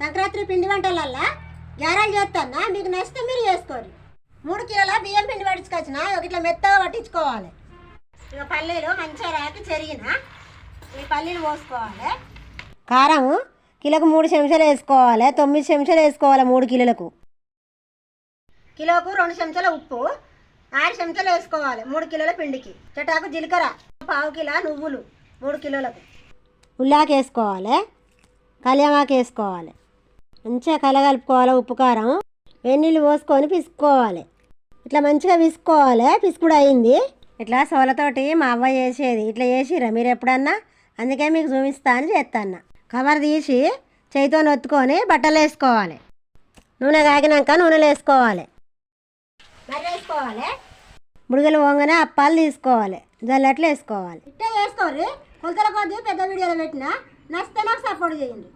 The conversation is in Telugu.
సంక్రాంతి పిండి వంటలల్లా గారాలు చేస్తానా మీకు నచ్చితే మీరు చేసుకోరు మూడు కిలోల బియ్యం పిండి పట్టించుకొచ్చిన ఒక ఇట్లా మెత్తగా పట్టించుకోవాలి. ఇక పల్లీలు మంచిగా రాకి చెరిగిన ఈ పల్లీలు పోసుకోవాలి. కారం కిలోకు మూడు చెంచాలు వేసుకోవాలి తొమ్మిది చెంచాలు వేసుకోవాలి మూడు కిలోలకు. కిలోకు రెండు చెంచాల ఉప్పు ఆరు చెంచాలు వేసుకోవాలి మూడు కిలోల పిండికి. చెటాకు జీలకర్ర పావు కిలో నువ్వులు మూడు కిలోలకు. ఉల్లాకేసుకోవాలి వేసుకోవాలి వేసుకోవాలి మంచిగా కలగలుపుకోవాలి ఉప్పు కారం. వెన్నీళ్ళు పోసుకొని పిసుకోవాలి ఇట్లా మంచిగా పిసుకోవాలి పిసుకుడు అయింది. ఇట్లా సోలతోటి మా అవ్వ చేసేది. ఇట్లా చేసిరా మీరు ఎప్పుడన్నా? అందుకే మీకు చూపిస్తా అని చేస్తాన్న కవర్ తీసి చేయితో నొత్తుకొని బట్టలు వేసుకోవాలి. నూనె కాగినాక నూనెలో వేసుకోవాలి. మరి వేసుకోవాలి? బుడిగలు పోగానే అప్పాలు తీసుకోవాలి. జల్లట్లు వేసుకోవాలి. ఇట్టే వేసుకోరు కొలతల కొద్ది పెద్ద వీడియోలో పెట్టిన. నచ్చితే నాకు సపోర్ట్ చేయండి.